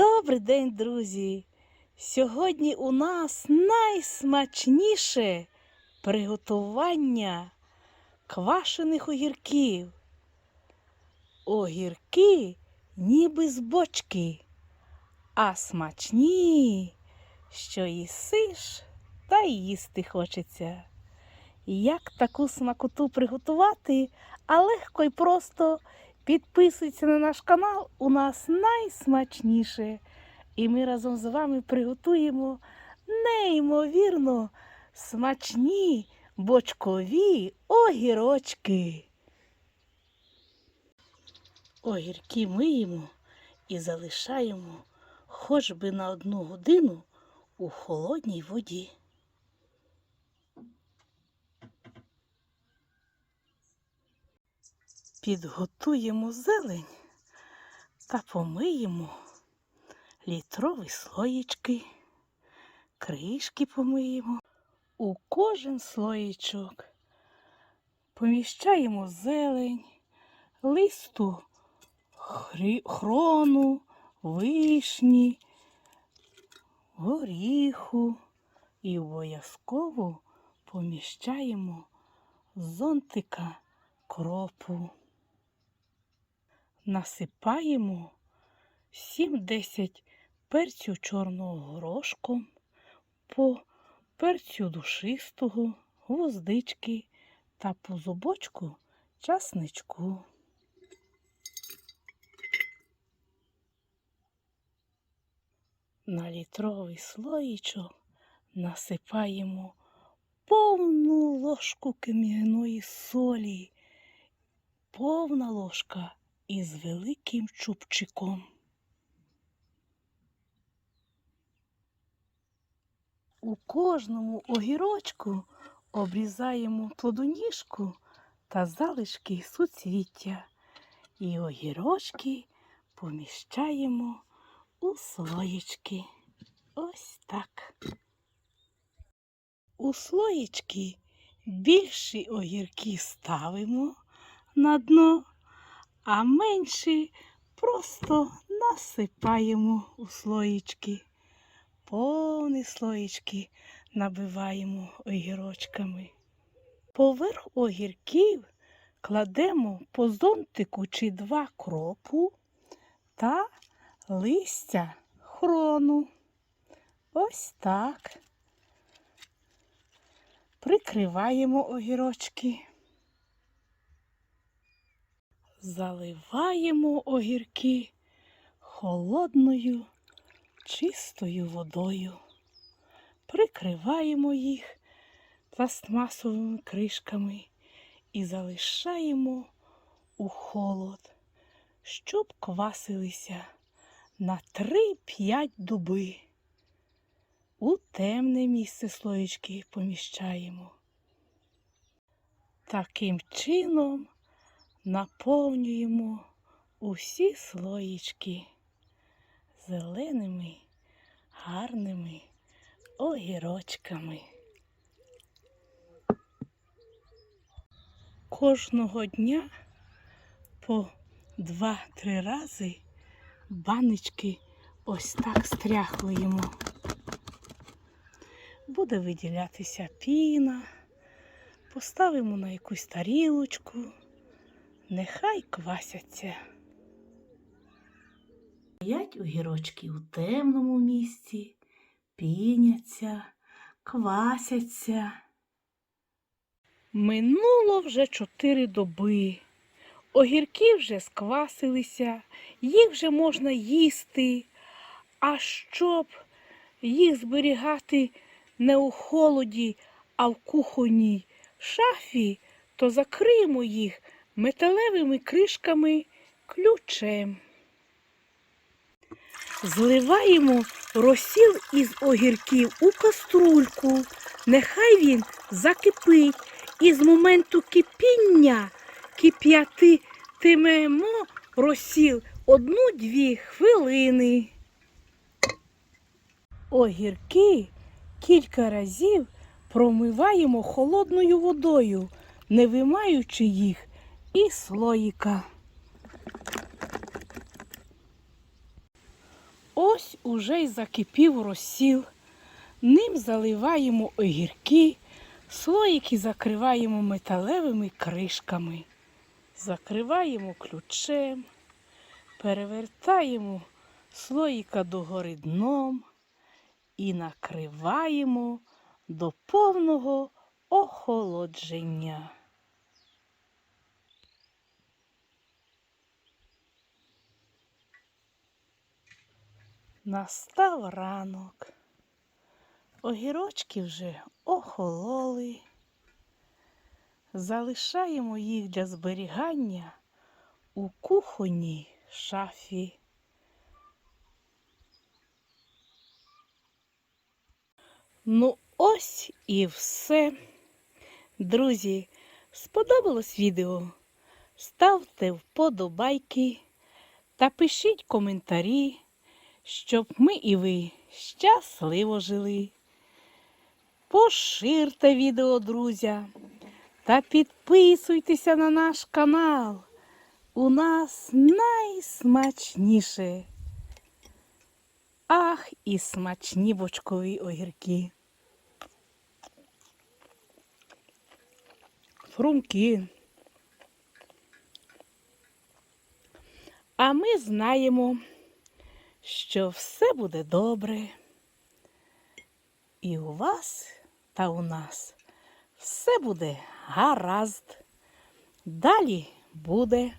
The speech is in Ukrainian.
Добрий день, друзі! Сьогодні у нас найсмачніше приготування квашених огірків. Огірки ніби з бочки, а смачні, що їсиш, та й їсти хочеться. Як таку смакоту приготувати, а легко і просто підписуйся на наш канал, у нас найсмачніше. І ми разом з вами приготуємо неймовірно смачні бочкові огірочки. Огірки миємо і залишаємо хоч би на одну годину у холодній воді. Підготуємо зелень та помиємо літрові слоєчки, кришки помиємо. У кожен слоєчок поміщаємо зелень, листу хрону, вишні, горіху і обов'язково поміщаємо зонтика кропу. Насипаємо 7-10 перцю чорного горошком, по перцю душистого, гвоздички та по зубочку часничку. На літровий слоїчок насипаємо повну ложку кам'яної солі, повна ложка із великим чубчиком. У кожному огірочку обрізаємо плодоніжку та залишки суцвіття, і огірочки поміщаємо у слоєчки. Ось так. У слоєчки більші огірки ставимо на дно, а менші просто насипаємо у слоєчки. Повні слоєчки набиваємо огірочками. Поверх огірків кладемо по зонтику чи два кропу та листя хрону. Ось так. Прикриваємо огірочки. Заливаємо огірки холодною, чистою водою. Прикриваємо їх пластмасовими кришками і залишаємо у холод, щоб квасилися на 3-5 доби. У темне місце слоєчки поміщаємо. Таким чином наповнюємо усі слоєчки зеленими, гарними огірочками. Кожного дня по два-три рази баночки ось так стряхуємо. Буде виділятися піна, поставимо на якусь тарілочку, нехай квасяться. Стоять огірочки у темному місці, піняться, квасяться. Минуло вже чотири доби. Огірки вже сквасилися, їх вже можна їсти. А щоб їх зберігати не у холоді, а в кухонній шафі, то закриємо їх металевими кришками ключем. Зливаємо розсіл із огірків у каструльку. Нехай він закипить. І з моменту кипіння кип'ятитимемо розсіл одну-дві хвилини. Огірки кілька разів промиваємо холодною водою, не вимаючи їх із слоїка. Ось уже й закипів розсіл. Ним заливаємо огірки, слоїки закриваємо металевими кришками, закриваємо ключем, перевертаємо слоїка догори дном і накриваємо до повного охолодження. Настав ранок. Огірочки вже охололи. Залишаємо їх для зберігання у кухонній шафі. Ну, ось і все. Друзі, сподобалось відео? Ставте вподобайки та пишіть коментарі, щоб ми і ви щасливо жили. Поширте відео, друзі, та підписуйтеся на наш канал. У нас найсмачніше. Ах, і смачні бочкові огірки. Хрумки. А ми знаємо, що все буде добре. І у вас та у нас все буде гаразд. Далі буде